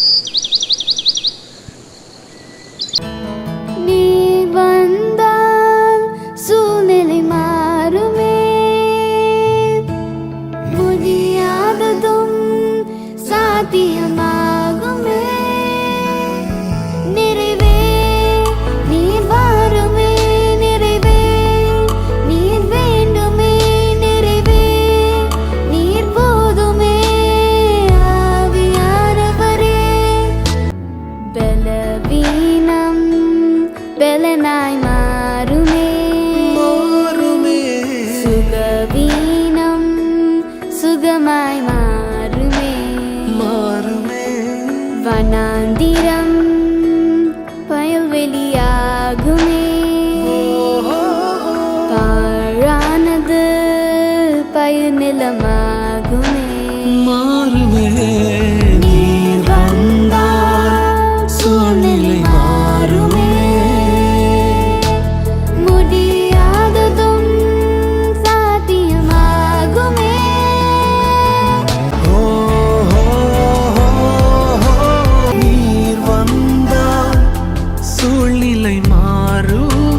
あ。பெலனாய் மாறுமே சுகவீனம் சுகமாய் மாறுமே மாறுமே வனாந்திரம் பயல்வெளியாகுமே பாழானது பயனிலமாகுமே மாறுமே இல்லை மாறும்.